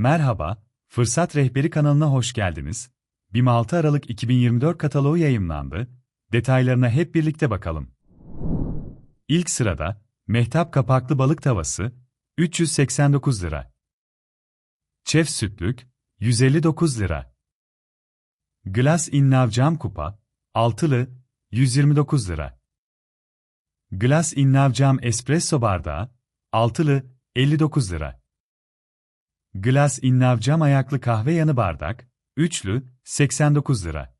Merhaba, Fırsat Rehberi kanalına hoş geldiniz. BİM 6 Aralık 2024 kataloğu yayımlandı. Detaylarına hep birlikte bakalım. İlk sırada, Mehtap kapaklı balık tavası, 389 lira. Çef sütlük, 159 lira. Glass Innav cam kupa, altılı, 129 lira. Glass Innav cam espresso bardağı, altılı, 59 lira. Glass Innav cam ayaklı kahve yanı bardak, üçlü, 89 lira.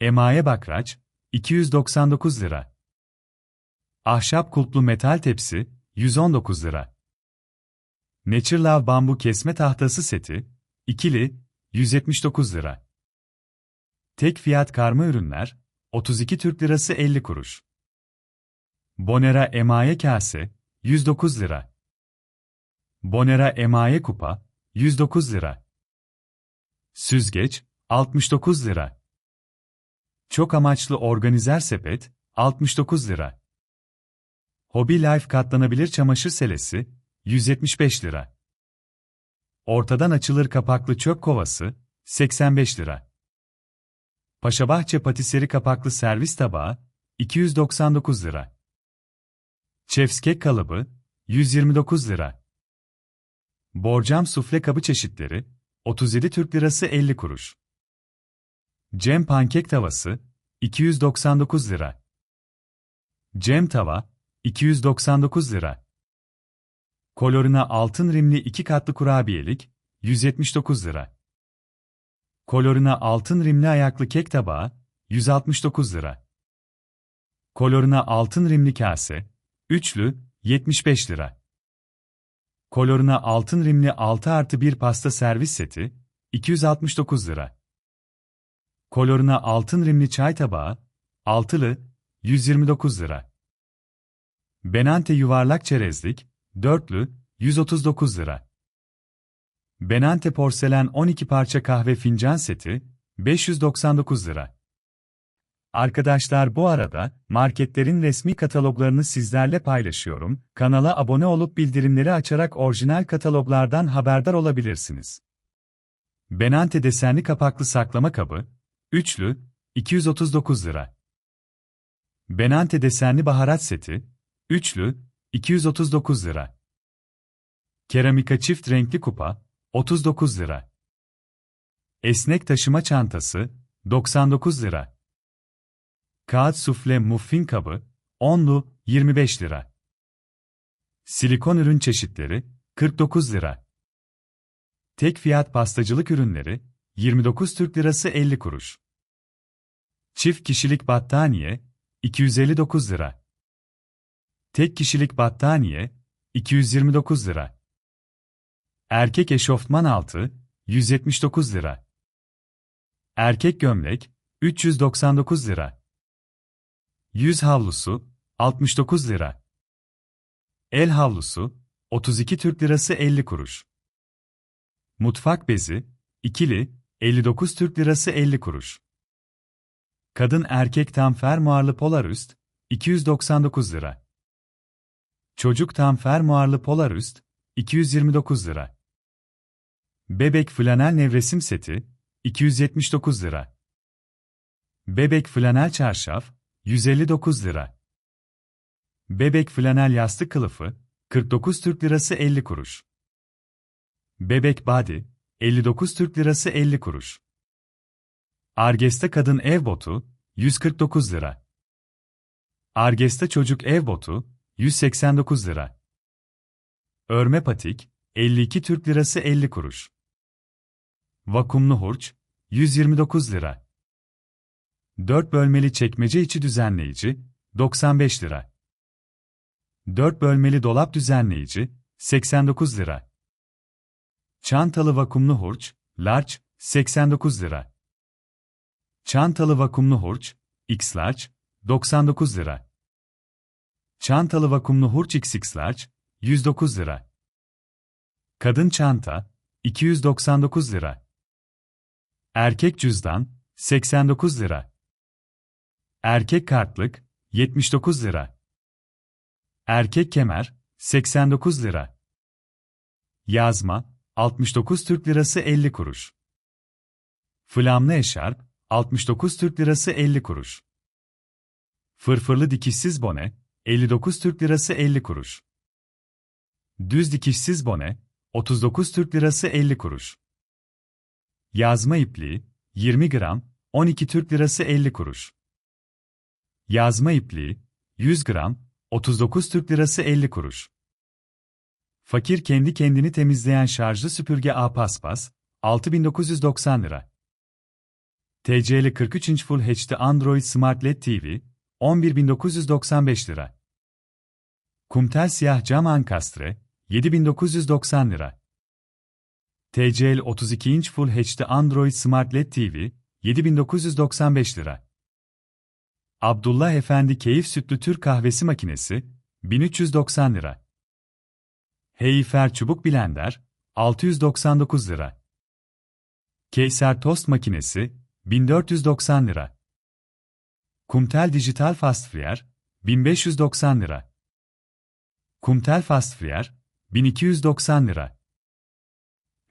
Emaye bakraç, 299 lira. Ahşap kulplu metal tepsi, 119 lira. Nature Love bambu kesme tahtası seti, ikili, 179 lira. Tek fiyat karma ürünler, 32 Türk Lirası 50 kuruş. Bonera emaye kase, 109 lira. Bonera emaye kupa, 109 lira. Süzgeç, 69 lira. Çok amaçlı organizer sepet, 69 lira. Hobby Life katlanabilir çamaşır selesi, 175 lira. Ortadan açılır kapaklı çöp kovası, 85 lira. Paşabahçe patiseri kapaklı servis tabağı, 299 lira. Çefskek kalıbı, 129 lira. Borcam sufle kabı çeşitleri, 37 Türk Lirası 50 kuruş. Cem pankek tavası, 299 lira. Cem tava, 299 lira. Kolorina altın rimli iki katlı kurabiyelik, 179 lira. Kolorina altın rimli ayaklı kek tabağı, 169 lira. Kolorina altın rimli kase, üçlü, 75 lira. Kolorina altın rimli 6 artı 1 pasta servis seti, 269 lira. Kolorina altın rimli çay tabağı, altılı, 129 lira. Benante yuvarlak çerezlik, dörtlü, 139 lira. Benante porselen 12 parça kahve fincan seti, 599 lira. Arkadaşlar bu arada, marketlerin resmi kataloglarını sizlerle paylaşıyorum, kanala abone olup bildirimleri açarak orijinal kataloglardan haberdar olabilirsiniz. Benante desenli kapaklı saklama kabı, üçlü, 239 lira. Benante desenli baharat seti, üçlü, 239 lira. Keramika çift renkli kupa, 39 lira. Esnek taşıma çantası, 99 lira. Kağıt sufle muffin kabı, 10'lu, 25 lira. Silikon ürün çeşitleri, 49 lira. Tek fiyat pastacılık ürünleri, 29 Türk Lirası 50 kuruş. Çift kişilik battaniye, 259 lira. Tek kişilik battaniye, 229 lira. Erkek eşofman altı, 179 lira. Erkek gömlek, 399 lira. Yüz havlusu, 69 lira. El havlusu, 32 Türk Lirası 50 kuruş. Mutfak bezi, ikili, 59 Türk Lirası 50 kuruş. Kadın erkek tam fermuarlı polar üst, 299 lira. Çocuk tam fermuarlı polar üst, 229 lira. Bebek flanel nevresim seti, 279 lira. Bebek flanel çarşaf, 159 lira. Bebek flanel yastık kılıfı, 49 Türk Lirası 50 kuruş. Bebek body, 59 Türk Lirası 50 kuruş. Argesta kadın ev botu, 149 lira. Argesta çocuk ev botu, 189 lira. Örme patik, 52 Türk Lirası 50 kuruş. Vakumlu hurç, 129 lira. 4 bölmeli çekmece içi düzenleyici, 95 lira. 4 bölmeli dolap düzenleyici, 89 lira. Çantalı vakumlu hurç, large, 89 lira. Çantalı vakumlu hurç, X large, 99 lira. Çantalı vakumlu hurç XX large, 109 lira. Kadın çanta, 299 lira. Erkek cüzdan, 89 lira. Erkek kartlık, 79 lira. Erkek kemer, 89 lira. Yazma, 69 Türk Lirası 50 kuruş. Flamlı eşarp, 69 Türk Lirası 50 kuruş. Fırfırlı dikişsiz bone, 59 Türk Lirası 50 kuruş. Düz dikişsiz bone, 39 Türk Lirası 50 kuruş. Yazma ipliği, 20 gram, 12 Türk Lirası 50 kuruş. Yazma ipliği, 100 gram, 39 Türk Lirası 50 kuruş. Fakir kendi kendini temizleyen şarjlı süpürge A paspas, 6990 lira. TCL 43 inç Full HD Android Smart LED TV, 11995 lira. Kumtel siyah cam ankastre, 7990 lira. TCL 32 inç Full HD Android Smart LED TV, 7995 lira. Abdullah Efendi Keyif Sütlü Türk Kahvesi Makinesi, 1390 lira. Heyfer Çubuk Blender, 699 lira. Keyser Tost Makinesi, 1490 lira. Kumtel Dijital Fast Fryer, 1590 lira. Kumtel Fast Fryer, 1290 lira.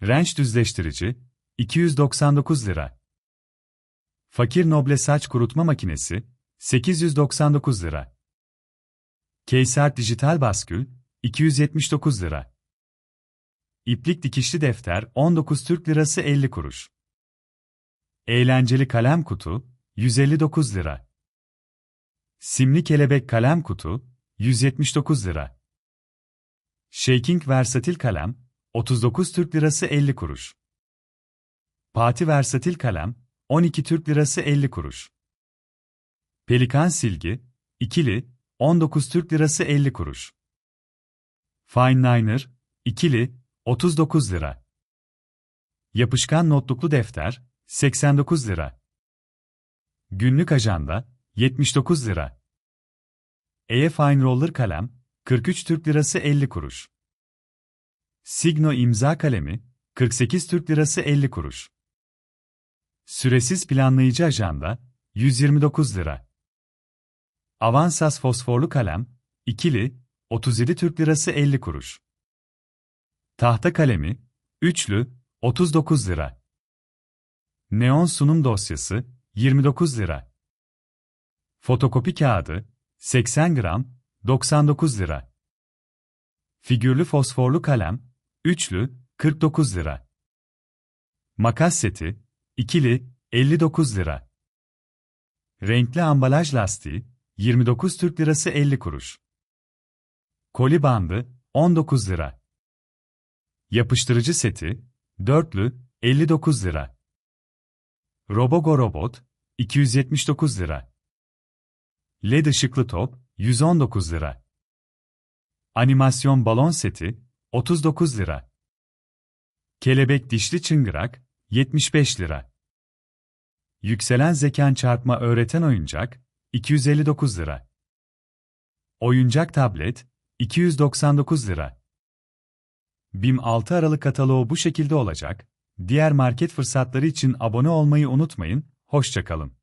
Renç düzleştirici, 299 lira. Fakir Noble saç kurutma makinesi, 899 lira. Keyser dijital baskül, 279 lira. İplik dikişli defter, 19 Türk lirası 50 kuruş. Eğlenceli kalem kutu, 159 lira. Simli kelebek kalem kutu, 179 lira. Shaking versatil kalem, 39 Türk lirası 50 kuruş. Pati versatil kalem, 12 Türk lirası 50 kuruş. Pelikan silgi, ikili, 19 Türk lirası 50 kuruş. Fine Liner, ikili, 39 lira. Yapışkan notluklu defter, 89 lira. Günlük ajanda, 79 lira. E Fine Roller kalem, 43 Türk lirası 50 kuruş. Signo imza kalemi, 48 Türk lirası 50 kuruş. Süresiz planlayıcı ajanda, 129 lira. Avansas fosforlu kalem, ikili, 37 Türk lirası 50 kuruş. Tahta kalemi, üçlü, 39 lira. Neon sunum dosyası, 29 lira. Fotokopi kağıdı, 80 gram, 99 lira. Figürlü fosforlu kalem, üçlü, 49 lira. Makas seti, ikili, 59 lira. Renkli ambalaj lastiği, 29 Türk Lirası 50 kuruş. Koli bandı, 19 lira. Yapıştırıcı seti, dörtlü, 59 lira. Robogo robot, 279 lira. LED ışıklı top, 119 lira. Animasyon balon seti, 39 lira. Kelebek dişli çıngırak, 75 lira. Yükselen zekan çarpma öğreten oyuncak, 259 lira. Oyuncak tablet, 299 lira. BİM 6 Aralık kataloğu bu şekilde olacak. Diğer market fırsatları için abone olmayı unutmayın, hoşçakalın.